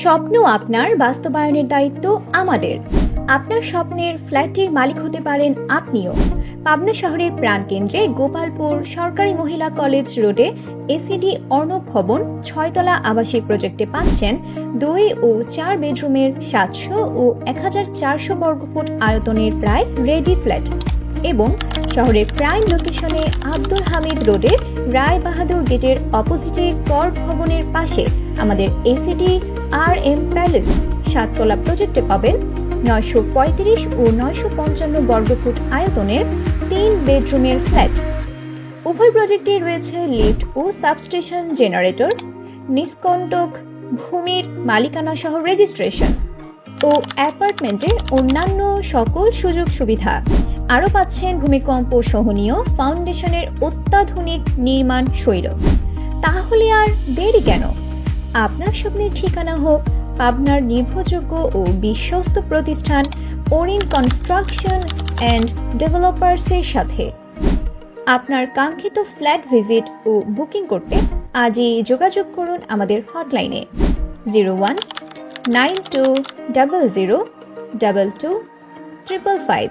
স্বপ্ন আপনার বাস্তবায়নের দায়িত্ব আমাদের। আপনার স্বপ্নের ফ্ল্যাটটির মালিক হতে পারেন আপনিও। পাবনা শহরের প্রাণকেন্দ্রে গোপালপুর সরকারি মহিলা কলেজ রোডে এসিডি অর্ণব ভবন ছয়তলা আবাসিক প্রজেক্টে পাচ্ছেন দুই ও চার বেডরুমের সাতশো ও এক হাজার চারশো বর্গফুট আয়তনের প্রায় রেডি ফ্ল্যাট এবং শহরের প্রাইম লোকেশনে আব্দুল হামিদ রোডের রায় বাহাদুর গেটের অপোজিটে কর ভবনের পাশে আমাদের এসিটি আর এম প্যালেস সাততলা প্রজেক্টে পাবেন নয়শো পঁয়ত্রিশ ও নয়শো পঞ্চান্ন বর্গফুট আয়তনের তিন বেডরুমের ফ্ল্যাট উভয় প্রজেক্টে রয়েছে লিফট ও সাবস্টেশন জেনারেটর নিষ্কণ্টক ভূমির মালিকানা সহ রেজিস্ট্রেশন ও অ্যাপার্টমেন্টের অন্যান্য সকল সুযোগ সুবিধা। আরও পাচ্ছেন ভূমিকম্প সহনীয় ফাউন্ডেশনের অত্যাধুনিক নির্মাণ শৈল। তাহলে আর দেরি কেন? আপনার স্বপ্নের ঠিকানা হোক পাবনার নির্ভরযোগ্য ও বিশ্বস্ত প্রতিষ্ঠান ওরিন কনস্ট্রাকশন অ্যান্ড ডেভেলপার্সের সাথে। আপনার কাঙ্ক্ষিত ফ্ল্যাট ভিজিট ও বুকিং করতে আজই যোগাযোগ করুন আমাদের হটলাইনে zero one nine two double zero double two triple five